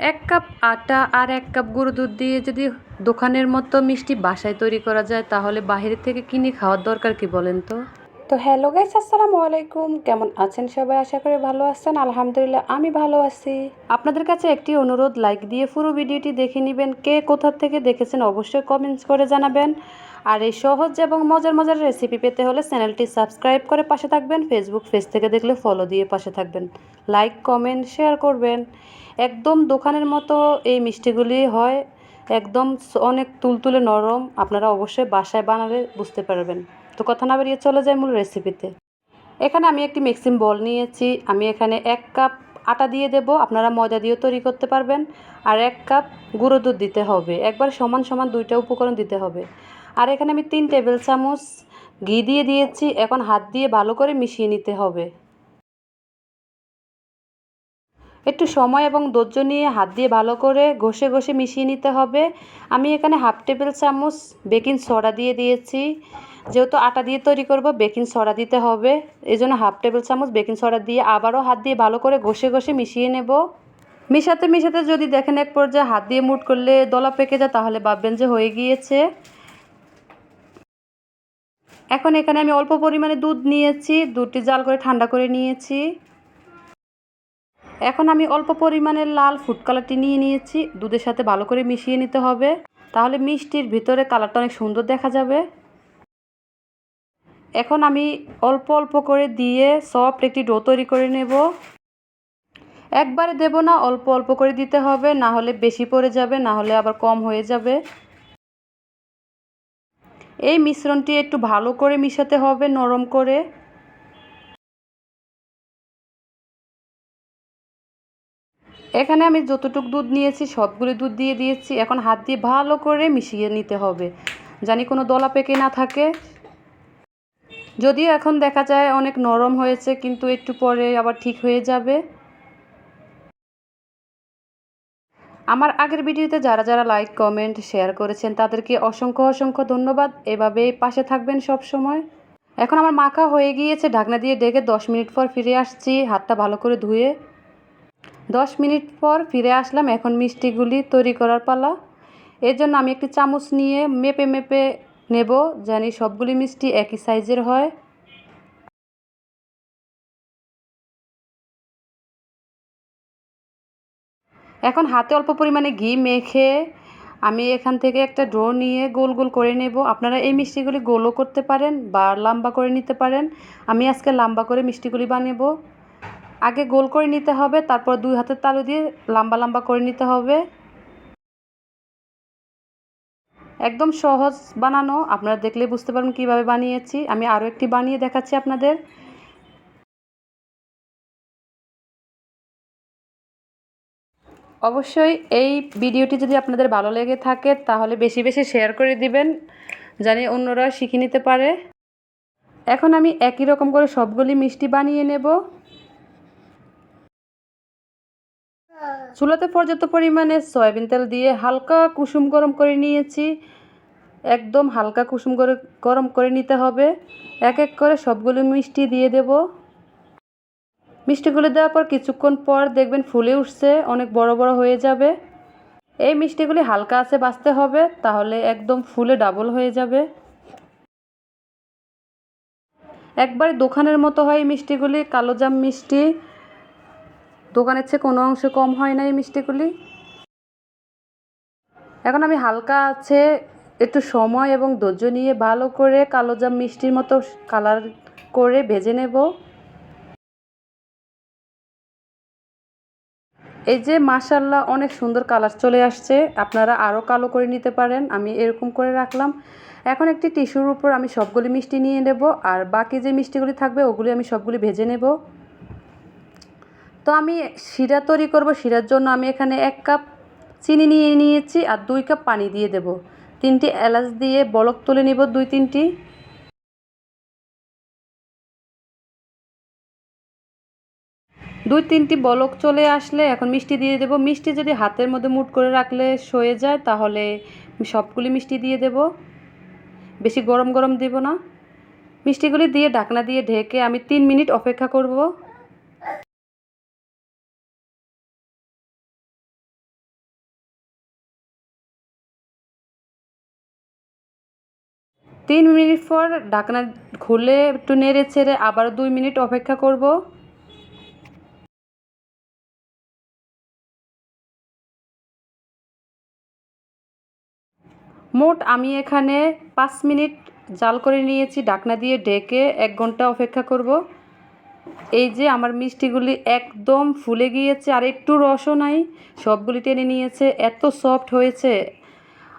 এক কাপ আটা আর এক কাপ গুঁড়ো দুধ দিয়ে যদি দোকানের মতো মিষ্টি বাসায় তৈরি করা যায়, তাহলে বাইরের থেকে কিনে খাওয়ার দরকার কি বলেন তো? তো হ্যালো গাইস, আসসালামু আলাইকুম। কেমন আছেন সবাই? আশা করি ভালো আছেন। আলহামদুলিল্লাহ, আমি ভালো আছি। আপনাদের কাছে একটি অনুরোধ লাইক দিয়ে পুরো ভিডিওটি দেখে নেবেন। কে কোথা থেকে দেখেছেন অবশ্যই কমেন্টস করে জানাবেন। আর এই সহজ এবং মজার মজার রেসিপি পেতে হলে চ্যানেলটি সাবস্ক্রাইব করে পাশে থাকবেন। ফেসবুক পেজ থেকে দেখলে ফলো দিয়ে পাশে থাকবেন। লাইক কমেন্ট শেয়ার করবেন। একদম দোকানের মতো এই মিষ্টিগুলি হয়। একদম অনেক তুলতুলে নরম। আপনারা অবশ্যই বাসায় বানালে বুঝতে পারবেন। তো কথা না বেরিয়ে চলে যায় মূল রেসিপিতে এখানে আমি একটি মিক্সিং বল নিয়েছি। আমি এখানে এক কাপ আটা দিয়ে দেব। আপনারা ময়দা দিয়েও তৈরি করতে পারবেন। আর এক কাপ গুঁড়ো দুধ দিতে হবে। একবার সমান সমান দুইটা উপকরণ দিতে হবে। আর এখানে আমি তিন টেবিল চামচ ঘি দিয়ে দিয়েছি। এখন হাত দিয়ে ভালো করে মিশিয়ে নিতে হবে। একটু সময় এবং ধৈর্য নিয়ে হাত দিয়ে ভালো করে ঘষে ঘষে মিশিয়ে নিতে হবে। আমি এখানে হাফ টেবিল চামচ বেকিং সোডা দিয়ে দিয়েছি। যেহেতু আটা দিয়ে তৈরি করব, বেকিং সোডা দিতে হবে। এই জন্য হাফ টেবিল চামচ বেকিং সোডা দিয়ে আবারও হাত দিয়ে ভালো করে ঘষে ঘষে মিশিয়ে নেব। মিশাতে মিশাতে যদি দেখেন এক পর্যায়ে হাত দিয়ে মুট করলে দলা পেকে যায়, তাহলে ভাববেন যে হয়ে গিয়েছে। এখন এখানে আমি অল্প পরিমাণে দুধ নিয়েছি, দুধটি জাল করে ঠান্ডা করে নিয়েছি। এখন আমি অল্প পরিমাণে লাল ফুড কালারটি নিয়ে নিয়েছি, দুধের সাথে ভালো করে মিশিয়ে নিতে হবে। তাহলে মিষ্টির ভিতরে কালারটা অনেক সুন্দর দেখা যাবে। এখন আমি অল্প অল্প করে দিয়ে সফট একটি ডো তৈরি করে নেব। একবারে দেব না, অল্প অল্প করে দিতে হবে, না হলে বেশি পড়ে যাবে, না হলে আবার কম হয়ে যাবে। এই মিশ্রণটি একটু ভালো করে মিশাতে হবে, নরম করে। এখানে আমি যতটুক দুধ নিয়েছি, সবগুলি দুধ দিয়ে দিয়েছি। এখন হাত দিয়ে ভালো করে মিশিয়ে নিতে হবে, জানি কোনো দলা পেকে না থাকে। যদিও এখন দেখা যায় অনেক নরম হয়েছে, কিন্তু একটু পরে আবার ঠিক হয়ে যাবে। আমার আগের ভিডিওতে যারা যারা লাইক কমেন্ট শেয়ার করেছেন, তাদেরকে অসংখ্য অসংখ্য ধন্যবাদ। এভাবেই পাশে থাকবেন সব সময় এখন আমার মাখা হয়ে গিয়েছে, ঢাকনা দিয়ে ডেকে দশ মিনিট পর ফিরে আসছি, হাতটা ভালো করে ধুয়ে। দশ মিনিট পর ফিরে আসলাম এখন মিষ্টিগুলি তৈরি করার পালা। এর জন্য আমি একটি চামচ নিয়ে মেপে মেপে নেব, জানি সবগুলি মিষ্টি একই সাইজের হয়। এখন হাতে অল্প পরিমাণে ঘি মেখে আমি এখান থেকে একটা ড্রো নিয়ে গোল গোল করে নেব। আপনারা এই মিষ্টিগুলি গোলও করতে পারেন বা লম্বা করে নিতে পারেন। আমি আজকে লম্বা করে মিষ্টিগুলি বানাবো আগে গোল করে নিতে হবে, তারপর দুই হাতের তালু দিয়ে লম্বা লম্বা করে নিতে হবে। একদম সহজ বানানো। আপনারা দেখলে বুঝতে পারবেন কীভাবে বানিয়েছি। আমি আরও একটি বানিয়ে দেখাচ্ছি আপনাদের। অবশ্যই এই ভিডিওটি যদি আপনাদের ভালো লেগে থাকে, তাহলে বেশি বেশি শেয়ার করে দিবেন, জানি অন্যরা শিখে নিতে পারে। এখন আমি একই রকম করে সবগুলি মিষ্টি বানিয়ে নেব। চুলাতে পর্যাপ্ত পরিমাণে সয়াবিন তেল দিয়ে হালকা কুসুম গরম করে নিয়েছি। একদম হালকা কুসুম করে গরম করে নিতে হবে। এক এক করে সবগুলো মিষ্টি দিয়ে দেব। মিষ্টিগুলো দেওয়ার পর কিছুক্ষণ পর দেখবেন ফুলে উঠছে, অনেক বড় বড় হয়ে যাবে। এই মিষ্টিগুলি হালকা আছে বাঁচতে হবে, তাহলে একদম ফুলে ডাবল হয়ে যাবে। একবার দোকানের মতো হয় মিষ্টিগুলি কালোজাম মিষ্টি। দোকানের চেয়ে কোনো অংশে কম হয় না এই মিষ্টিগুলি। এখন আমি হালকা আছে, একটু সময় এবং ধৈর্য নিয়ে ভালো করে কালো জাম মিষ্টির মতো কালার করে ভেজে নেব। এই যে মাসাল্লাহ অনেক সুন্দর কালার চলে আসছে, আপনারা আরও কালো করে নিতে পারেন, আমি এরকম করে রাখলাম। এখন একটি টিস্যুর উপর আমি সবগুলি মিষ্টি নিয়ে নেব, আর বাকি যে মিষ্টিগুলি থাকবে ওগুলি আমি সবগুলি ভেজে নেব। তো আমি শিরা তৈরি করব, শিরার জন্য আমি এখানে এক কাপ চিনি নিয়ে নিয়েছি আর দুই কাপ পানি দিয়ে দেব। তিনটি এলাচ দিয়ে বলক তুলে নিব দুই তিনটি। দুই তিনটি বলক চলে আসলে এখন মিষ্টি দিয়ে দেব। মিষ্টি যদি হাতের মধ্যে মুট করে রাখলে সয়ে যায় তাহলে সবগুলি মিষ্টি দিয়ে দেব। বেশি গরম গরম দেব না। মিষ্টিগুলি দিয়ে ঢাকনা দিয়ে ঢেকে আমি তিন মিনিট অপেক্ষা করব। তিন মিনিট পর ঢাকনা খুলে একটু নেড়ে ছেড়ে আবার দুই মিনিট অপেক্ষা করব। মোট আমি এখানে পাঁচ মিনিট জাল করে নিয়েছি ঢাকনা দিয়ে ঢেকে এক ঘণ্টা অপেক্ষা করব। এই যে আমার মিষ্টিগুলি একদম ফুলে গিয়েছে, আর একটু রসও নাই, সবগুলি টেনে নিয়েছে, এত সফট হয়েছে।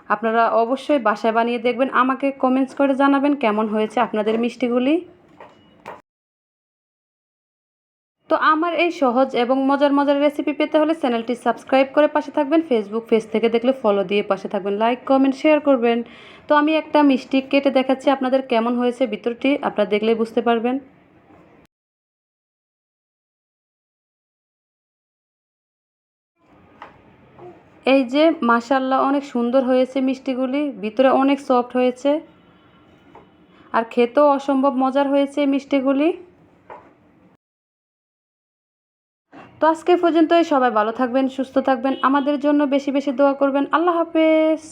আপনারা অবশ্যই বাসায় বানিয়ে দেখবেন, আমাকে কমেন্টস করে জানাবেন কেমন হয়েছে আপনাদের মিষ্টিগুলি। তো আমার এই সহজ এবং মজার মজার রেসিপি পেতে হলে চ্যানেলটি সাবস্ক্রাইব করে পাশে থাকবেন ফেসবুক পেজ থেকে দেখলে ফলো দিয়ে পাশে থাকবেন লাইক কমেন্ট শেয়ার করবেন। তো আমি একটা মিষ্টি কেটে দেখাচ্ছি, আপনাদের কেমন হয়েছে ভিতরটি আপনারা দেখলেই বুঝতে পারবেন। এই যে মাশাল্লাহ অনেক সুন্দর হয়েছে মিষ্টিগুলি, ভিতরে অনেক সফট হয়েছে। আর খেতেও অসম্ভব মজার হয়েছে এই মিষ্টিগুলি। তো আজকে পর্যন্তই, সবাই ভালো থাকবেন, সুস্থ থাকবেন, আমাদের জন্য বেশি বেশি দোয়া করবেন। আল্লাহ হাফেজ।